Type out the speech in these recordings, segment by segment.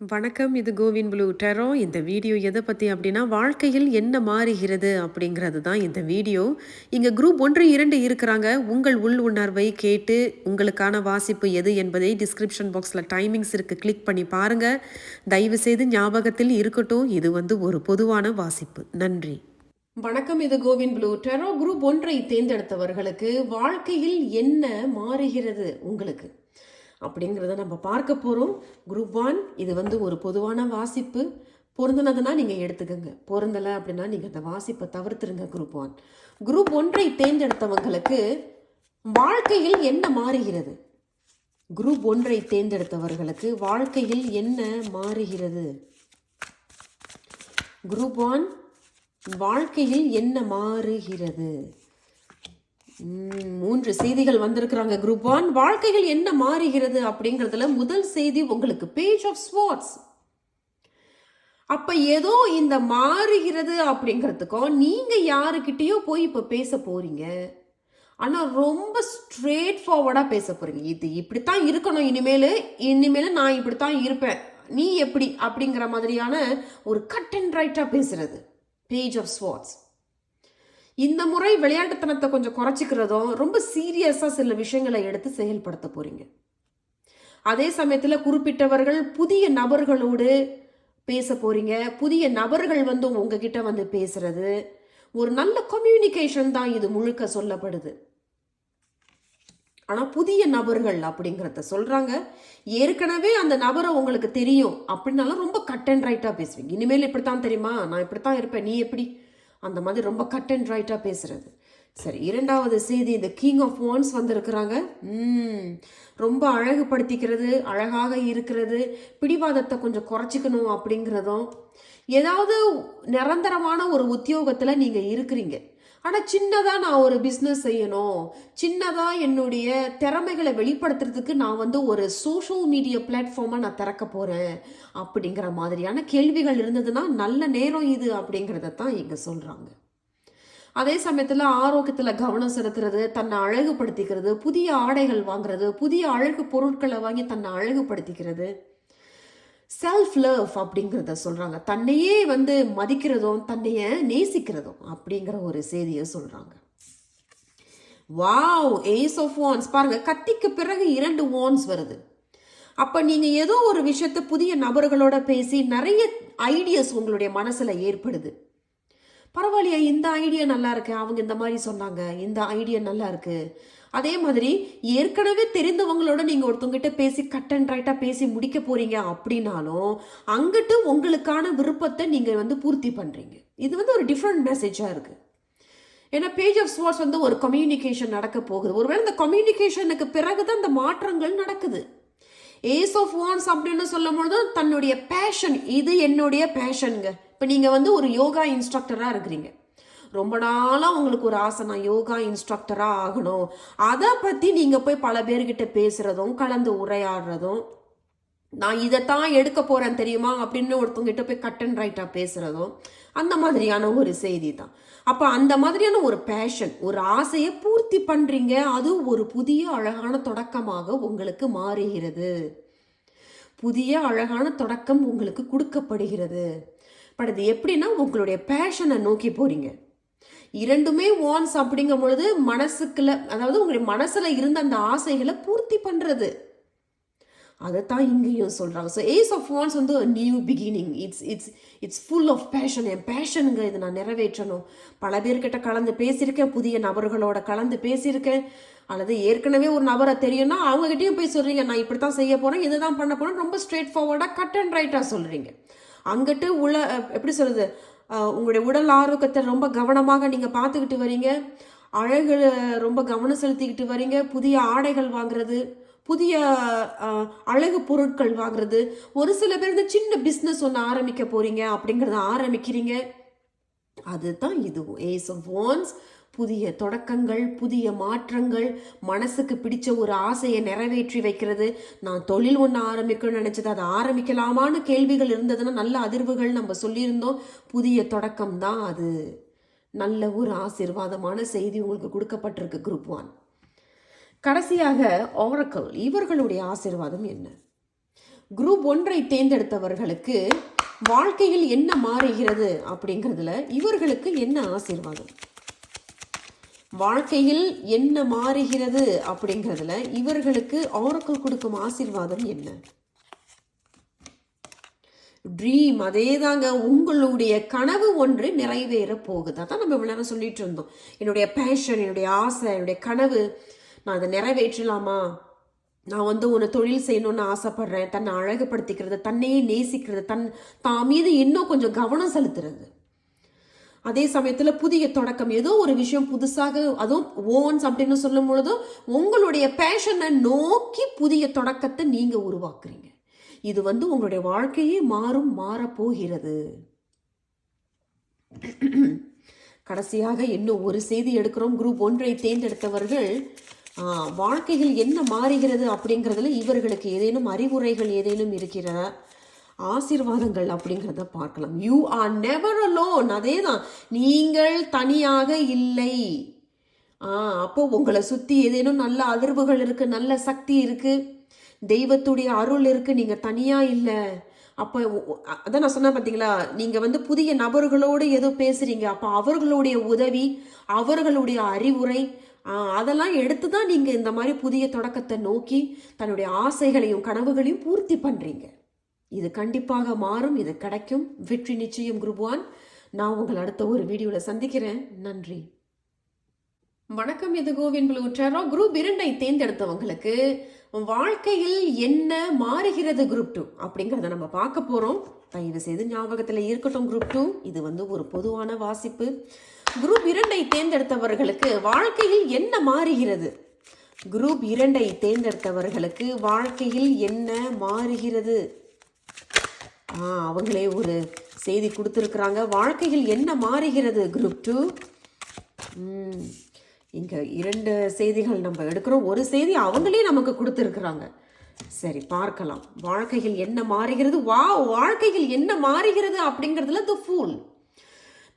வணக்கம் இது CoWIN blue டெரோ. இந்த வீடியோ எதை பற்றி அப்படின்னா வாழ்க்கையில் என்ன மாறுகிறது அப்படிங்கிறது தான் இந்த வீடியோ. இங்கே குரூப் ஒன்று இரண்டு இருக்கிறாங்க. உங்கள் உள் உணர்வை கேட்டு உங்களுக்கான வாசிப்பு எது என்பதை டிஸ்கிரிப்ஷன் பாக்ஸில் டைமிங்ஸ் இருக்குது கிளிக் பண்ணி பாருங்கள் தயவு செய்து ஞாபகத்தில் இருக்கட்டும். இது வந்து ஒரு பொதுவான வாசிப்பு. நன்றி. வணக்கம் இது கோவின் ப்ளூ டெரோ. குரூப் ஒன்றை தேர்ந்தெடுத்தவர்களுக்கு வாழ்க்கையில் என்ன மாறுகிறது உங்களுக்கு? அப்படிங்கிறத நம்ம பார்க்க போகிறோம் குரூப் ஒன் இது வந்து ஒரு பொதுவான வாசிப்பு. பொருந்தினதுன்னா நீங்கள் எடுத்துக்கோங்க. பொருந்தலை அப்படின்னா நீங்கள் அந்த வாசிப்பை தவிர்த்துருங்க குரூப் ஒன் குரூப் ஒன்றை தேர்ந்தெடுத்தவங்களுக்கு வாழ்க்கையில் என்ன மாறுகிறது? குரூப் ஒன்றை தேர்ந்தெடுத்தவர்களுக்கு வாழ்க்கையில் என்ன மாறுகிறது? குரூப் ஒன் வாழ்க்கையில் என்ன மாறுகிறது? மூன்று செய்திகள் வந்திருக்கிறாங்க. குரூப் ஒன் வாழ்க்கையில் என்ன மாறுகிறது அப்படிங்கிறதுல முதல் செய்தி உங்களுக்கு பேஜ் ஆஃப் ஸ்வாட்ஸ் அப்ப ஏதோ இந்த மாறுகிறது அப்படிங்கிறதுக்கும் நீங்க யாருக்கிட்டயோ போய் இப்ப பேச போறீங்க. ஆனால் ரொம்ப ஸ்ட்ரேட் ஃபார்வர்டாக பேச போறீங்க. இது இப்படித்தான் இருக்கணும் இனிமேல். இனிமேல் நான் இப்படித்தான் இருப்பேன். நீ எப்படி அப்படிங்கிற மாதிரியான ஒரு கட் அண்ட் ரைட்டாக பேசுறது. பேஜ் ஆஃப் ஸ்வாட்ஸ் இந்த முறை விளையாட்டுத்தனத்தை கொஞ்சம் குறைச்சிக்கிறதும் ரொம்ப சீரியஸாக சில விஷயங்களை எடுத்து செயல்படுத்த போகிறீங்க அதே சமயத்தில் குறிப்பிட்டவர்கள் புதிய நபர்களோடு பேச போகிறீங்க புதிய நபர்கள் வந்து உங்ககிட்ட வந்து பேசுறது. ஒரு நல்ல கம்யூனிகேஷன் தான் இது முழுக்க சொல்லப்படுது. ஆனால் புதிய நபர்கள் அப்படிங்கிறத சொல்கிறாங்க ஏற்கனவே அந்த நபரை உங்களுக்கு தெரியும் அப்படின்னாலும் ரொம்ப கட் அண்ட் ரைட்டாக பேசுவீங்க. இனிமேல் இப்படித்தான் தெரியுமா? நான் இப்படித்தான் இருப்பேன். நீ எப்படி? அந்த மாதிரி ரொம்ப கட் அண்ட் ரைட்டாக பேசுகிறது சரி இரண்டாவது செய்தி இந்த கிங் ஆஃப் ஒன்ஸ் வந்திருக்கிறாங்க. ரொம்ப அழகுபடுத்திக்கிறது அழகாக இருக்கிறது. பிடிவாதத்தை கொஞ்சம் குறைச்சிக்கணும் அப்படிங்கிறதும் ஏதாவது நிரந்தரமான ஒரு உத்தியோகத்தில் நீங்கள் இருக்கிறீங்க. ஆனால் சின்னதாக நான் ஒரு பிஸ்னஸ் செய்யணும். சின்னதாக என்னுடைய திறமைகளை வெளிப்படுத்துறதுக்கு நான் வந்து ஒரு சோஷியல் மீடியா பிளாட்ஃபார்மாக நான் திறக்க போகிறேன் அப்படிங்கிற மாதிரியான கேள்விகள் இருந்ததுன்னா நல்ல நேரம் இது அப்படிங்கிறத தான் இங்கே சொல்கிறாங்க அதே சமயத்தில் ஆரோக்கியத்தில் கவனம் செலுத்துறது தன்னை அழகுபடுத்திக்கிறது புதிய ஆடைகள் வாங்குறது புதிய அழகு பொருட்களை வாங்கி தன்னை அழகுபடுத்திக்கிறது. செல்ஃப் லவ் அப்படிங்கிறத சொல்கிறாங்க தன்னையே வந்து மதிக்கிறதும் தன்னைய நேசிக்கிறதும் அப்படிங்கிற ஒரு செய்தியை சொல்கிறாங்க வாவ் ஏஸ் ஆஃப் வான்ஸ் பாருங்கள் கத்திக்கு பிறகு இரண்டு வான்ஸ் வருது. அப்போ நீங்கள் ஏதோ ஒரு விஷயத்தை புதிய நபர்களோட பேசி நிறைய ஐடியாஸ் உங்களுடைய மனசில் ஏற்படுது. பரவாயில்லையா இந்த ஐடியா நல்லா இருக்கு. அவங்க இந்த மாதிரி சொன்னாங்க. இந்த ஐடியா நல்லா இருக்குது அதே மாதிரி ஏற்கனவே தெரிந்தவங்களோட நீங்கள் ஒருத்தவங்கிட்ட பேசி கட் அண்ட் ரைட்டாக பேசி முடிக்க போகிறீங்க அப்படின்னாலும் அங்கிட்டு உங்களுக்கான விருப்பத்தை நீங்கள் வந்து பூர்த்தி பண்ணுறீங்க இது வந்து ஒரு டிஃப்ரெண்ட் மெசேஜாக இருக்குது ஏன்னா பேஜ் ஆஃப் ஸ்வாட்ஸ் வந்து ஒரு கம்யூனிகேஷன் நடக்க போகுது. ஒருவேளை இந்த கம்யூனிகேஷனுக்கு பிறகு தான் இந்த மாற்றங்கள் நடக்குது. ஏஸ் ஆஃப் வான்ஸ் அப்படின்னு சொல்லும் பொழுது தன்னுடைய பேஷன் இது என்னுடைய பேஷனுங்க இப்போ நீங்கள் வந்து ஒரு யோகா இன்ஸ்ட்ரக்டராக இருக்கிறீங்க. ரொம்ப நாளாக உங்களுக்கு ஒரு ஆசை நான் யோகா இன்ஸ்ட்ரக்டராக ஆகணும். அதை பற்றி நீங்கள் போய் பல பேர்கிட்ட பேசுகிறதும் கலந்து உரையாடுறதும் நான் இதைத்தான் எடுக்க போகிறேன் தெரியுமா அப்படின்னு ஒருத்தவங்கிட்ட போய் கட் அண்ட் ரைட்டாக பேசுகிறதும் அந்த மாதிரியான ஒரு செய்தி தான் அப்போ அந்த மாதிரியான ஒரு பேஷன் ஒரு ஆசையை பூர்த்தி பண்ணுறீங்க அது ஒரு புதிய அழகான தொடக்கமாக உங்களுக்கு மாறுகிறது. புதிய அழகான தொடக்கம் உங்களுக்கு கொடுக்கப்படுகிறது. பட் இது எப்படின்னா உங்களுடைய பேஷனை நோக்கி போகிறீங்க இரண்டுமே வான்ஸ் அப்படிங்கும் பொழுது மனசுக்குள்ள அதாவது உங்களுடைய மனசுல இருந்த அந்த ஆசைகளை பூர்த்தி பண்றது. அதைத்தான் இங்கேயும் சொல்கிறாங்க ஸோ ஏஸ் ஆஃப் வான்ஸ் வந்து new beginning it's it's it's full of passion என் பேஷனுங்க இதை நான் நிறைவேற்றணும். பல பேர்கிட்ட கலந்து பேசியிருக்கேன். புதிய நபர்களோட கலந்து பேசியிருக்கேன். அல்லது ஏற்கனவே ஒரு நபரை தெரியும்னா அவங்ககிட்டயும் போய் சொல்கிறீங்க நான் இப்படி தான் செய்ய போகிறேன் இதுதான் பண்ண போகிறேன் ரொம்ப ஸ்ட்ரெயிட் ஃபார்வர்டாக கட் அண்ட் ரைட்டாக சொல்கிறீங்க அங்கிட்டு உள்ள எப்படி சொல்கிறது உங்களுடைய உடல் ஆரோக்கியத்தை ரொம்ப கவனமாக நீங்கள் பார்த்துக்கிட்டு வரீங்க. அழகு ரொம்ப கவனம் செலுத்திக்கிட்டு வரீங்க. புதிய ஆடைகள் வாங்குறது புதிய அழகு பொருட்கள் வாங்குறது. ஒரு சில பேர் இந்த சின்ன பிஸ்னஸ் ஒன்று ஆரம்பிக்க போகிறீங்க அப்படிங்கிறத ஆரம்பிக்கிறீங்க. அதுதான் இது. ஏஸ் ஆஃப் வான்ஸ் புதிய தொடக்கங்கள் புதிய மாற்றங்கள் மனசுக்கு பிடிச்ச ஒரு ஆசையை நிறைவேற்றி வைக்கிறது. நான் தொழில் ஒன்று ஆரம்பிக்கணும்னு நினச்சது அதை ஆரம்பிக்கலாமான்னு கேள்விகள் இருந்ததுன்னா நல்ல அதிர்வுகள் நம்ம சொல்லியிருந்தோம். புதிய தொடக்கம் தான் அது. நல்ல ஒரு ஆசீர்வாதமான செய்தி உங்களுக்கு கொடுக்கப்பட்டிருக்கு குரூப் ஒன் கடைசியாக ஓரக்கல் இவர்களுடைய ஆசீர்வாதம் என்ன? குரூப் ஒன்றை தேர்ந்தெடுத்தவர்களுக்கு வாழ்க்கையில் என்ன மாறுகிறது அப்படிங்கிறதுல இவர்களுக்கு என்ன ஆசீர்வாதம்? வாழ்க்கையில் என்ன மாறுகிறது அப்படிங்கிறதுல இவர்களுக்கு ஆரக்கல் கொடுக்கும் ஆசீர்வாதம் என்ன? ட்ரீம் அதே தாங்க உங்களுடைய கனவு ஒன்று நிறைவேற போகுது. அதான் நம்ம இவ்வளோ நேரம் சொல்லிட்டு இருந்தோம். என்னுடைய பேஷன் என்னுடைய ஆசை என்னுடைய கனவு நான் அதை நிறைவேற்றலாமா? நான் வந்து ஒரு தொழில் செய்யணும்னு ஆசைப்படுறேன். தன்னை அழகுபடுத்திக்கிறது தன்னையே நேசிக்கிறது தன் தான் மீது இன்னும் கொஞ்சம் கவனம் செலுத்துறது. அதே சமயத்தில் புதிய தொடக்கம். ஏதோ ஒரு விஷயம் புதுசாக அதுவும் ஓன்ஸ் அப்படின்னு சொல்லும் பொழுதும் உங்களுடைய பேஷனை நோக்கி புதிய தொடக்கத்தை நீங்கள் உருவாக்குறீங்க. இது வந்து உங்களுடைய வாழ்க்கையே மாறும் மாறப்போகிறது கடைசியாக இன்னும் ஒரு செய்தி எடுக்கிறோம். குரூப் ஒன்றை தேர்ந்தெடுத்தவர்கள் வாழ்க்கையில் என்ன மாறுகிறது அப்படிங்கிறதுல இவர்களுக்கு ஏதேனும் அறிவுரைகள் ஏதேனும் இருக்கிறதா? ஆசீர்வாதங்கள் அப்படிங்கிறத பார்க்கலாம். யூ ஆர் நெவர் லோன் அதே தான் நீங்கள் தனியாக இல்லை. ஆ அப்போ உங்களை சுற்றி ஏதேனும் நல்ல அதிர்வுகள் இருக்குது நல்ல சக்தி இருக்குது தெய்வத்துடைய அருள் இருக்குது நீங்கள் தனியாக இல்லை. அப்போ அதான் நான் சொன்னேன் பார்த்தீங்களா நீங்கள் வந்து புதிய நபர்களோடு ஏதோ பேசுகிறீங்க அப்போ அவர்களுடைய உதவி அவர்களுடைய அறிவுரை ஆ, அதெல்லாம் எடுத்து தான் நீங்கள் இந்த மாதிரி புதிய தொடக்கத்தை நோக்கி தன்னுடைய ஆசைகளையும் கனவுகளையும் பூர்த்தி பண்ணுறீங்க இது கண்டிப்பாக மாறும் இது கிடைக்கும். வெற்றி நிச்சயம் குருவான் நான் உங்களை அடுத்த ஒரு வீடியோவில் சந்திக்கிறேன். நன்றி. வணக்கம் இது கோவின் ப்ளூ குரூப் இரண்டை தேர்ந்தெடுத்தவங்களுக்கு வாழ்க்கையில் என்ன மாறுகிறது குரூப் டூ அப்படிங்கிறத நம்ம பார்க்க போகிறோம் தயவு செய்து ஞாபகத்தில் இருக்கட்டும் குரூப் டூ இது வந்து ஒரு பொதுவான வாசிப்பு. குரூப் இரண்டை தேர்ந்தெடுத்தவர்களுக்கு வாழ்க்கையில் என்ன மாறுகிறது? குரூப் இரண்டை தேர்ந்தெடுத்தவர்களுக்கு வாழ்க்கையில் என்ன மாறுகிறது? அவங்களே ஒரு செய்தி கொடுத்துருக்குறாங்க. வாழ்க்கையில் என்ன மாறுகிறது? குரூப் டூ இங்கே இரண்டு செய்திகள் நம்ம எடுக்கிறோம். ஒரு செய்தி அவங்களே நமக்கு கொடுத்துருக்குறாங்க. சரி பார்க்கலாம். வாழ்க்கையில் என்ன மாறுகிறது? வா வாழ்க்கையில் என்ன மாறுகிறது அப்படிங்கிறதுல த ஃபூல்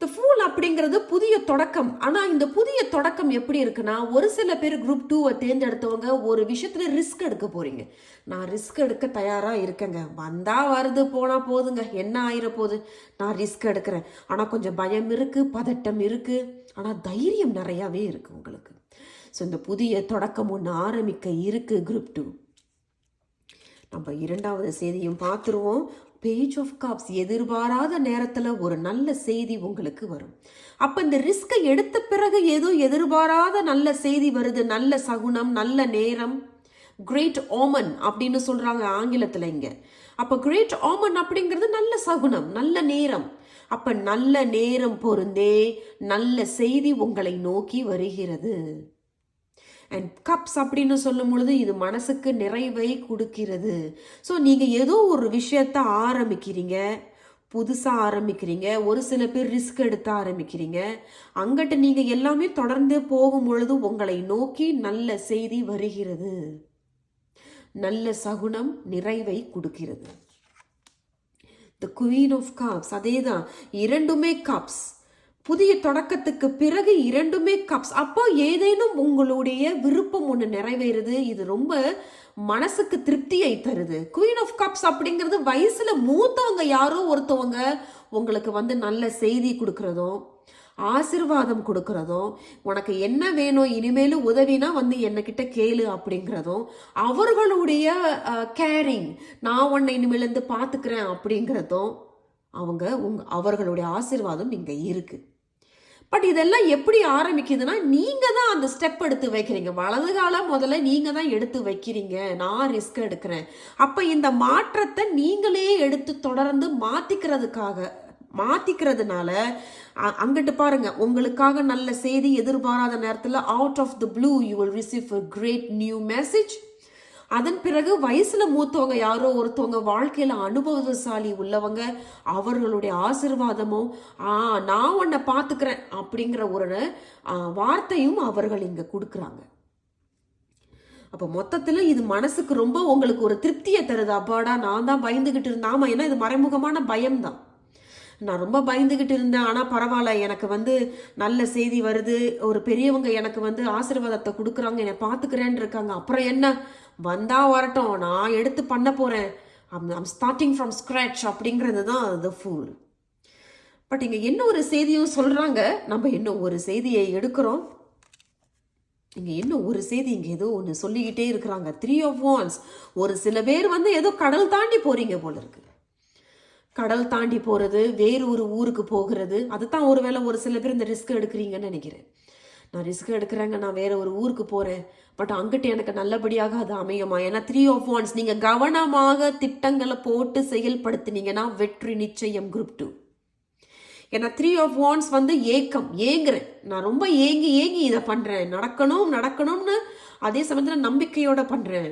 த ஃபூல் அப்படிங்கிறது புதிய தொடக்கம். ஆனால் இந்த புதிய தொடக்கம் எப்படி இருக்குன்னா ஒரு சில பேர் குரூப் டூவை தேர்ந்தெடுத்தவங்க ஒரு விஷயத்தில் ரிஸ்க் எடுக்க போகிறீங்க நான் ரிஸ்க் எடுக்க தயாராக இருக்கேங்க. வந்தால் வருது போனால் போதுங்க. என்ன ஆயிர போகுது நான் ரிஸ்க் எடுக்கிறேன். ஆனால் கொஞ்சம் பயம் இருக்குது பதட்டம் இருக்குது ஆனால் தைரியம் நிறையாவே இருக்குது உங்களுக்கு. ஸோ இந்த புதிய தொடக்கம் ஒன்று ஆரம்பிக்க இருக்குது குரூப் டூ நம்ம இரண்டாவது செய்தியும் பார்த்துருவோம். பேஜ் ஆஃப் காப்ஸ் எதிர்பாராத நேரத்தில் ஒரு நல்ல செய்தி உங்களுக்கு வரும். அப்போ இந்த ரிஸ்கை எடுத்த பிறகு ஏதோ எதிர்பாராத நல்ல செய்தி வருது. நல்ல சகுனம் நல்ல நேரம். கிரேட் ஓமன் அப்படின்னு சொல்கிறாங்க ஆங்கிலத்தில் இங்கே. அப்போ கிரேட் ஓமன் அப்படிங்கிறது நல்ல சகுனம் நல்ல நேரம். அப்போ நல்ல நேரம் பொருந்தே நல்ல செய்தி உங்களை நோக்கி வருகிறது. அண்ட் கப்ஸ் அப்படின்னு சொல்லும் பொழுது இது மனசுக்கு நிறைவை கொடுக்கிறது. ஸோ நீங்கள் ஏதோ ஒரு விஷயத்த ஆரம்பிக்கிறீங்க புதுசாக ஆரம்பிக்கிறீங்க ஒரு சில பேர் ரிஸ்க் எடுத்து ஆரம்பிக்கிறீங்க அங்கிட்ட நீங்கள் எல்லாமே தொடர்ந்து போகும் பொழுது உங்களை நோக்கி நல்ல செய்தி வருகிறது. நல்ல சகுனம் நிறைவை கொடுக்கிறது. த குவீன் ஆஃப் கப்ஸ் அதே தான் இரண்டுமே கப்ஸ் புதிய தொடக்கத்துக்கு பிறகு இரண்டுமே கப்ஸ் அப்போ ஏதேனும் உங்களுடைய விருப்பம் ஒன்று நிறைவேறுது இது ரொம்ப மனசுக்கு திருப்தியை தருது. குயின் ஆஃப் கப்ஸ் அப்படிங்கிறது வயசுல மூத்தவங்க யாரோ ஒருத்தவங்க உங்களுக்கு வந்து நல்ல செய்தி கொடுக்கறதும் ஆசிர்வாதம் கொடுக்கறதும் உனக்கு என்ன வேணும் இனிமேலும் உதவினா வந்து என்கிட்ட கேளு அப்படிங்கிறதும் அவர்களுடைய கேரிங் நான் உன்னை இனிமேலேருந்து பார்த்துக்கிறேன் அப்படிங்கிறதும் அவங்க உங் அவர்களுடைய ஆசிர்வாதம் இங்கே இருக்கு. பட் இதெல்லாம் எப்படி ஆரம்பிக்குதுன்னா நீங்கள் தான் அந்த ஸ்டெப் எடுத்து வைக்கிறீங்க. வலது காலம் முதல்ல நீங்கள் தான் எடுத்து வைக்கிறீங்க. நான் ரிஸ்க் எடுக்கிறேன். அப்போ இந்த மாற்றத்தை நீங்களே எடுத்து தொடர்ந்து மாற்றிக்கிறதுக்காக மாற்றிக்கிறதுனால அங்கிட்டு பாருங்க. உங்களுக்காக நல்ல செய்தி எதிர்பாராத நேரத்தில் out of the blue you will receive a great new message அதன் பிறகு வயசுல மூத்தவங்க யாரோ ஒருத்தவங்க வாழ்க்கையில அனுபவசாலி உள்ளவங்க அவர்களுடைய ஆசிர்வாதமும் ஆ நான் உன்னை பார்த்துக்கிறேன் அப்படிங்கிற ஒரு வார்த்தையும் அவர்கள் இங்க கொடுக்குறாங்க. அப்போ மொத்தத்தில் இது மனசுக்கு ரொம்ப உங்களுக்கு ஒரு திருப்தியை தருது. அப்பாடா நான் தான் பயந்துகிட்டு இருந்தேன். ஆமா ஏன்னா இது மறைமுகமான பயம்தான். நான் ரொம்ப பயந்துகிட்டு இருந்தேன். ஆனால் பரவாயில்ல எனக்கு வந்து நல்ல செய்தி வருது. ஒரு பெரியவங்க எனக்கு வந்து ஆசீர்வாதத்தை கொடுக்குறாங்க என்னை பார்த்துக்கிறேன்னு இருக்காங்க. அப்புறம் என்ன? வந்தால் வரட்டும். நான் எடுத்து பண்ண போகிறேன் ஐம் ஸ்டார்டிங் ஃப்ரம் ஸ்க்ராட்ச் அப்படிங்கிறது தான் த ஃபூல் பட் இங்கே என்ன ஒரு செய்தியும் சொல்கிறாங்க நம்ம இன்னும் ஒரு செய்தியை எடுக்கிறோம்? இங்கே இன்னும் ஒரு செய்தி? இங்கே ஏதோ ஒன்று சொல்லிக்கிட்டே இருக்கிறாங்க. த்ரீ ஆஃப் ஒன்ஸ் ஒரு சில பேர் வந்து ஏதோ கடல் தாண்டி போகிறீங்க போல இருக்கு. கடல் தாண்டி போகிறது வேறு ஒரு ஊருக்கு போகிறது. அதுதான் ஒருவேளை ஒரு சில பேர் இந்த ரிஸ்க் எடுக்கிறீங்கன்னு நினைக்கிறேன். நான் ரிஸ்க் எடுக்கிறேங்க நான் வேற ஒரு ஊருக்கு போகிறேன் பட் அங்கிட்டு எனக்கு நல்லபடியாக அது அமையுமா? ஏன்னா த்ரீ ஆஃப் ஒன்ஸ் நீங்கள் கவனமாக திட்டங்களை போட்டு செயல்படுத்தினீங்கன்னா வெற்றி நிச்சயம் குரூப் டூ ஏன்னா த்ரீ ஆஃப் ஒன்ஸ் வந்து ஏக்கம் ஏங்குறேன். நான் ரொம்ப ஏங்கி ஏங்கி இதை பண்ணுறேன் நடக்கணும் நடக்கணும்னு அதே சமயத்தில் நம்பிக்கையோட பண்ணுறேன்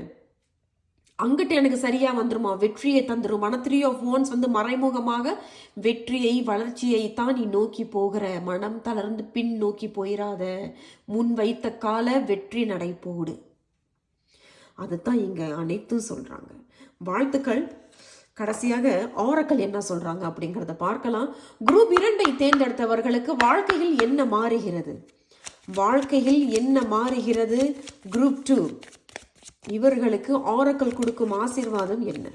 அங்கிட்ட எனக்கு சரியாக வந்துருமா? வெற்றியை தந்துடும் மன த்ரீ ஆஃப் வான்ஸ் வந்து மறைமுகமாக வெற்றியை வளர்ச்சியை தான் நீ நோக்கி போகிற. மனம் தளர்ந்து பின் நோக்கி போயிடாத முன் வைத்த கால வெற்றி நடை போடு. அதுதான் இங்கே அனைத்தும் சொல்கிறாங்க வாழ்த்துக்கள். கடைசியாக ஆரக்கல் என்ன சொல்கிறாங்க அப்படிங்கிறத பார்க்கலாம். குரூப் இரண்டை தேர்ந்தெடுத்தவர்களுக்கு வாழ்க்கையில் என்ன மாறுகிறது? வாழ்க்கையில் என்ன மாறுகிறது? குரூப் டூ இவர்களுக்கு ஆரக்கல் கொடுக்கும் ஆசீர்வாதம் என்ன?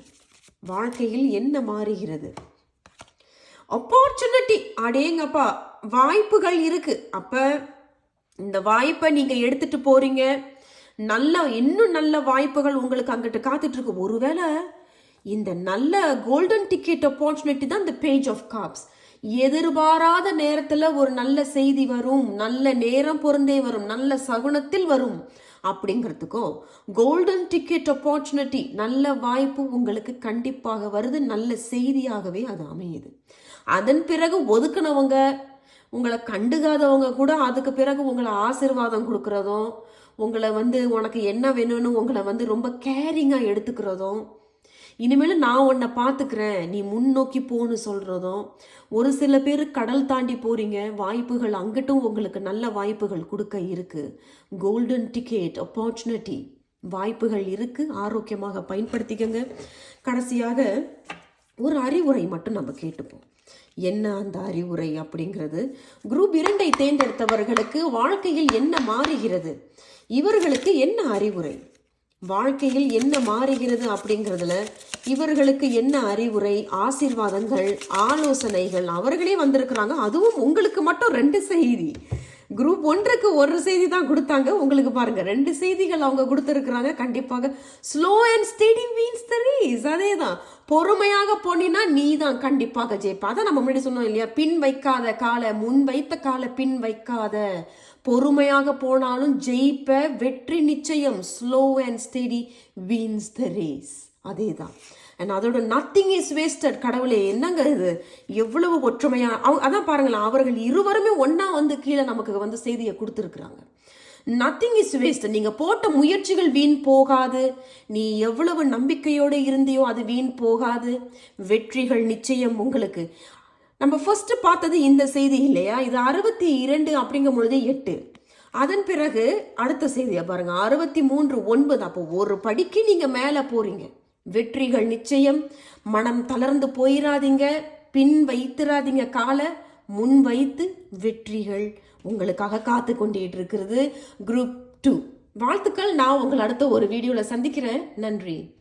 வாழ்க்கையில் என்ன மாறுகிறது? ஆப்பர்ச்சுனிட்டி அடேங்கப்பா வாய்ப்புகள் இருக்கு. அப்ப இந்த வாய்ப்பை நீங்க எடுத்துட்டு போறீங்க. நல்ல இன்னும் நல்ல வாய்ப்புகள் உங்களுக்கு அங்கிட்டு காத்துட்டு இருக்கு. ஒருவேளை இந்த நல்ல கோல்டன் டிக்கெட் ஆப்பர்ச்சுனிட்டி தான் இந்த பேஜ் ஆஃப் காப்ஸ் எதிர்பாராத நேரத்துல ஒரு நல்ல செய்தி வரும் நல்ல நேரம் பொருந்தே வரும் நல்ல சகுனத்தில் வரும் அப்படிங்கிறதுக்கோ கோல்டன் டிக்கெட் ஆப்பர்ச்சுனிட்டி நல்ல வாய்ப்பு உங்களுக்கு கண்டிப்பாக வருது நல்ல செய்தியாகவே அது அமையுது. அதன் பிறகு ஒதுக்குனவங்க உங்களை கண்டுக்காதவங்க கூட அதுக்கு பிறகு உங்களை ஆசிர்வாதம் கொடுக்குறதும் உங்களை வந்து உனக்கு என்ன வேணும்னு உங்களை வந்து ரொம்ப கேரிங்காக எடுத்துக்கிறதும் இனிமேல் நான் உன்னை பார்த்துக்கிறேன். நீ முன்னோக்கி போன்னு சொல்கிறதும் ஒரு சில பேர் கடல் தாண்டி போகிறீங்க வாய்ப்புகள் அங்கிட்டும் உங்களுக்கு நல்ல வாய்ப்புகள் கொடுக்க இருக்கு. கோல்டன் டிக்கெட் ஆப்பர்ச்சுனிட்டி வாய்ப்புகள் இருக்குது ஆரோக்கியமாக பயன்படுத்திக்கங்க. கடைசியாக ஒரு அறிவுரை மட்டும் நம்ம கேட்டுப்போம். என்ன அந்த அறிவுரை அப்படிங்கிறது? குரூப் இரண்டை தேர்ந்தெடுத்தவர்களுக்கு வாழ்க்கையில் என்ன மாறுகிறது? இவர்களுக்கு என்ன அறிவுரை? வாழ்க்கையில் என்ன மாறுகிறது அப்படிங்கிறதுல இவர்களுக்கு என்ன அறிவுரை ஆசீர்வாதங்கள் ஆலோசனைகள்? அவர்களே வந்திருக்கிறாங்க. அதுவும் உங்களுக்கு மட்டும் ரெண்டு செய்தி. குரூப் ஒன்றுக்கு ஒரு செய்தி தான் கொடுத்தாங்க. உங்களுக்கு பாருங்க ரெண்டு செய்திகள் அவங்க கொடுத்துருக்குறாங்க. கண்டிப்பாக slow and steady wins the race அதே தான் பொறுமையாக போனீன்னா நீ தான் கண்டிப்பாக ஜெயிப்ப. அதான் நம்ம முன்னாடி சொன்னோம் இல்லையா? பின் வைக்காத காலை முன் வைத்த காலை பின் வைக்காத. பொறுமையாக போனாலும் ஜெயிப்ப வெற்றி நிச்சயம். Slow and steady wins the race அதே தான் அண்ட் அதோட நத்திங் இஸ் வேஸ்டட் கடவுளே என்னங்க இது? எவ்வளவு ஒற்றுமையாக அவங்க அதான் பாருங்களேன் அவர்கள் இருவருமே ஒன்றா வந்து கீழே நமக்கு வந்து செய்தியை கொடுத்துருக்குறாங்க. நத்திங் இஸ் வேஸ்ட் நீங்கள் போட்ட முயற்சிகள் வீண் போகாது. நீ எவ்வளவு நம்பிக்கையோடு இருந்தியோ அது வீண் போகாது. வெற்றிகள் நிச்சயம் உங்களுக்கு. நம்ம ஃபர்ஸ்ட் பார்த்தது இந்த செய்தி இல்லையா? இது அறுபத்தி இரண்டு அப்படிங்கும் பொழுது எட்டு. அதன் பிறகு அடுத்த செய்தியை பாருங்க. அறுபத்தி மூன்று ஒன்பது. அப்போ ஒரு படிக்கு நீங்க மேலே போறீங்க. வெற்றிகள் நிச்சயம். மனம் தளர்ந்து போயிடாதீங்க பின் வைத்திராதீங்க காலை. முன் வைத்து வெற்றிகள் உங்களுக்காக காத்து கொண்டிட்டு இருக்கிறது குரூப் டூ வாழ்த்துக்கள். நான் உங்களை அடுத்த ஒரு வீடியோவில் சந்திக்கிறேன். நன்றி.